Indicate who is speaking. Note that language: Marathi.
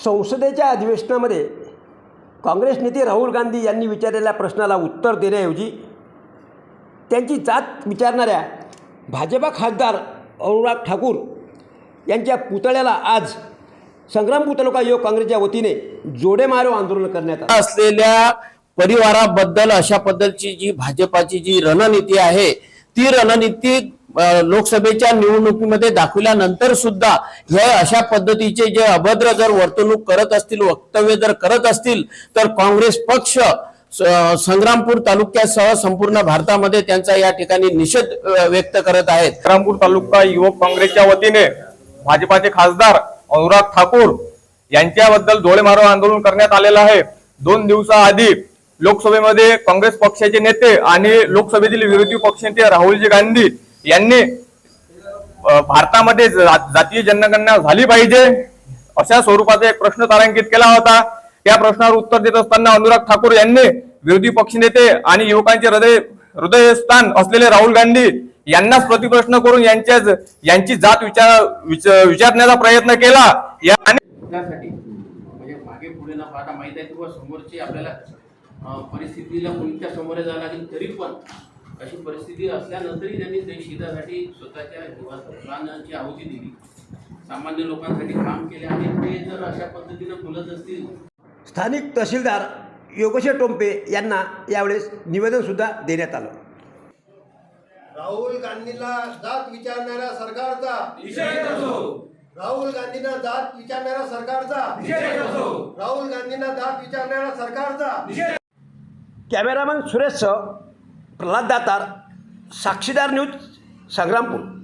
Speaker 1: संसदेच्या अधिवेशनामध्ये काँग्रेस नेते राहुल गांधी यांनी विचारलेल्या प्रश्नाला उत्तर देण्याऐवजी त्यांची जात विचारणाऱ्या भाजपा खासदार अनुराग ठाकूर यांच्या पुतळ्याला आज संग्रामपूर तालुका योग काँग्रेसच्या वतीने जोडे मारो आंदोलन करण्यात
Speaker 2: असलेल्या परिवाराबद्दल अशा पद्धतीची जी भाजपाची जी रणनीती आहे ती रणनीती लोकसभेच्या निवडणुकीमध्ये दाखवल्यानंतर सुद्धा हे अशा पद्धतीचे जे अभद्र जर वर्तणूक करत असतील वक्तव्य जर करत असतील तर काँग्रेस पक्ष स- संग्रामपूर तालुक्यासह संपूर्ण भारतामध्ये त्यांचा या ठिकाणी निषेध व्यक्त करत आहेत.
Speaker 3: संग्रामपूर तालुका युवक काँग्रेसच्या वतीने भाजपाचे खासदार अनुराग ठाकूर यांच्याबद्दल डोळेमारो आंदोलन करण्यात आलेलं आहे. दोन दिवसाआधी लोकसभेमध्ये काँग्रेस पक्षाचे नेते आणि लोकसभेतील विरोधी पक्षनेते राहुलजी गांधी यांनी भारतामध्ये जातीय जनगणना झाली पाहिजे अशा स्वरूपाचा एक प्रश्न तारांकित केला होता. त्या प्रश्नावर उत्तर देत असताना अनुराग ठाकूर यांनी विरोधी पक्षनेते आणि युवकांचे हृदय हृदयस्थान असलेले राहुल गांधी यांनाच प्रतिप्रश्न करून यांच्याच यांची जात विचार विचारण्याचा प्रयत्न केला. या
Speaker 4: त्यासाठी म्हणजे मागे पुढे पाहता आहे किंवा समोरची आपल्याला परिस्थितीला कोणत्या समोर जावं लागेल तरी पण अशी परिस्थिती असल्यानंतरही त्यांनी देश हितासाठी स्वतःच्या जीवाचं प्राणाची आहुती दिली. सामान्य लोकांसाठी काम केले आणि ते जर अशा पद्धतीनं बोलत असतील.
Speaker 1: स्थानिक तहसीलदार योगेश टोंपे यांना यावेळेस निवेदनसुद्धा देण्यात आलं.
Speaker 5: राहुल गांधींना जात विचारणाऱ्या सरकारचा. राहुल गांधींना जात विचारणाऱ्या सरकारचा. राहुल गांधींना जात विचारणाऱ्या सरकारचा.
Speaker 1: कॅमेरामन सुरेशसह प्रल्हाद दातार साक्षीदार न्यूज संग्रामपूर.